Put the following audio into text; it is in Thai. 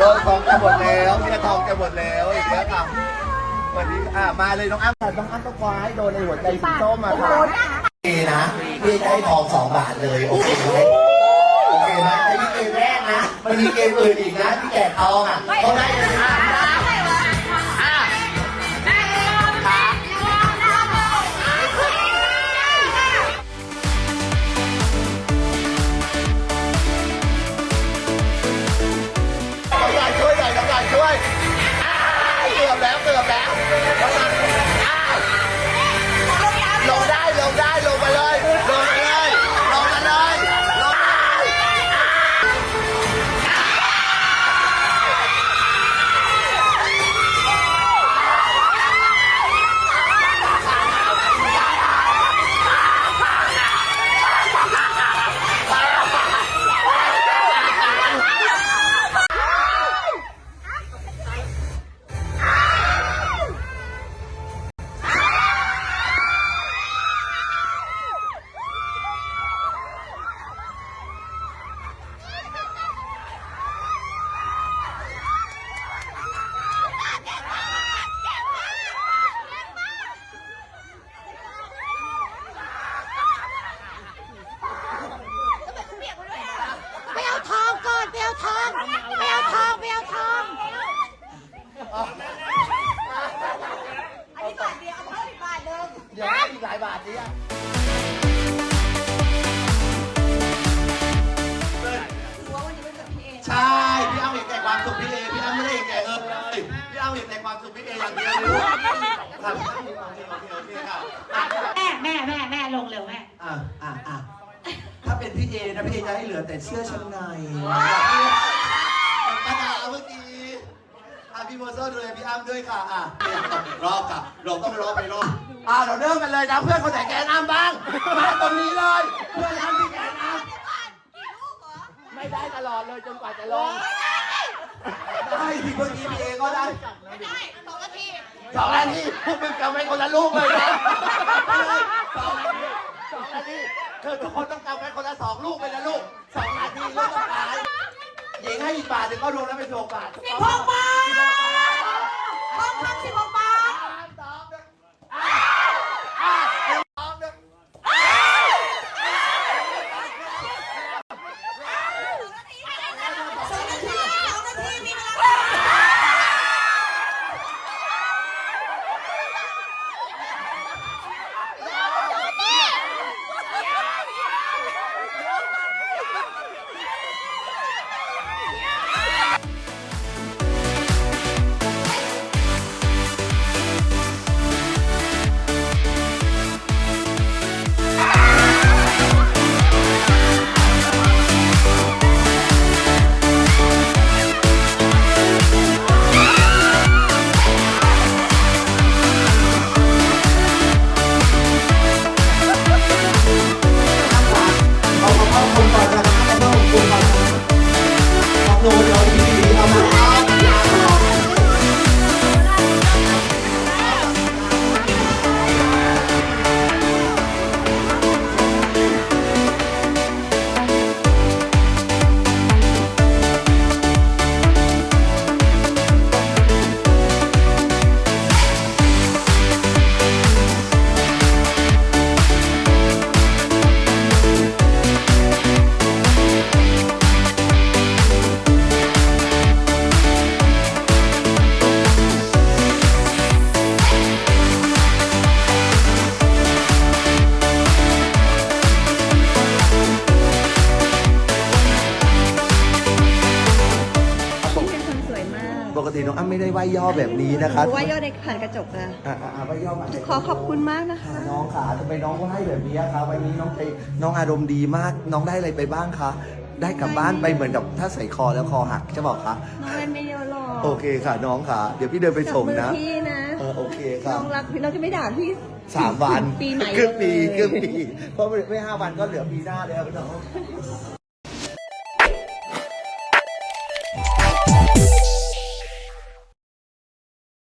หมดแล้วเนี่ยทองจะหมดแล้วอีกแล้วค่ะวันนี้อะมาเลยน้องอ้ำค่ะน้องอ้ำต้องคว้าให้โดนในหัวใจสีส้มอะค่ะโอเคนะพี่จะให้ทองสองบาทเลยโอเคไหมโอเคไหมแต่นี่เกมแรกนะมันมีเกมอื่นอีกนะที่แจกทองอะเขาได้เลยนะ แล้ว อันนี้บาทเดี๋ยวให้อีกหลายบาทดิอะเดินถ้วยวันนี้เป็นพี่เอใช่ พี่เอ้ำเห็นแต่ความสุขพี่เอ พี่เอ้ำไม่ได้เห็นแต่เออเลยพี่เอ้ำเห็นแต่ความสุขพี่เออย่างเดียวเลยครับโอเคโอเคโอเคครับอะแม่แม่แม่แม่ลงเร็วแม่อะอะอะถ้าเป็นพี่เอนะพี่เอจะให้เหลือแต่เสื้อชั้นในะพี่โมโซ่ดูแลพี่อ้ำด้วยค่ะอะอยากตอบอีกรอบค่ะเราต้องรอบไปรอบอะเราเริ่มกันเลยนะเพื่อนคนไหนแกนอ้ำบ้างมาตรงนี้เลยเพื่อนอ้ำที่แกนอ้ำไม่ได้ตลอดเลยจนกว่าจะลงได้ที่เมื่อกี้พี่เอก็ได้สองนาทีสองนาทีพวกมึงกำไม่คนละลูกเลยนะสองนาทีสองนาทีคือทุกคนต้องกำไว้คนละสองลูกไปนะลูกสองนาทีลูกต้องตายหญิงให้อีกบาทหนึ่งก็รวมแล้วเป็นสิบหกบาทสิบหกบาทท ปกติน้องอ้ำไม่ได้ไหว้ย่อแบบนี้นะคะรู้ว่าย่อในผ่านกระจกนะอะอะอะไหว้ย่อมาขอขอบคุณมากนะคะ น้องขาทำไมน้องไหว้แบบนี้อะคะวันนี้น้องใจน้องอารมณ์ดีมาก น้องได้อะไรไปบ้างคะได้กลับบ้านไปเหมือนกับถ้าใส่คอแล้วคอหักใช่บอกคะน้องเล่นไม่เยอะหรอกโอเคค่ะน้องค่ะเดี๋ยวพี่เดินไปส่งจับมือนะพี่นะเออโอเคค่ะน้องรักพี่น้องจะไม่ด่าพี่สามวันปีไหนครึ่งปีเลยครึ่งปีเพราะไม่ห้าวันก็เหลือปีหน้าแล้วพี่น้อง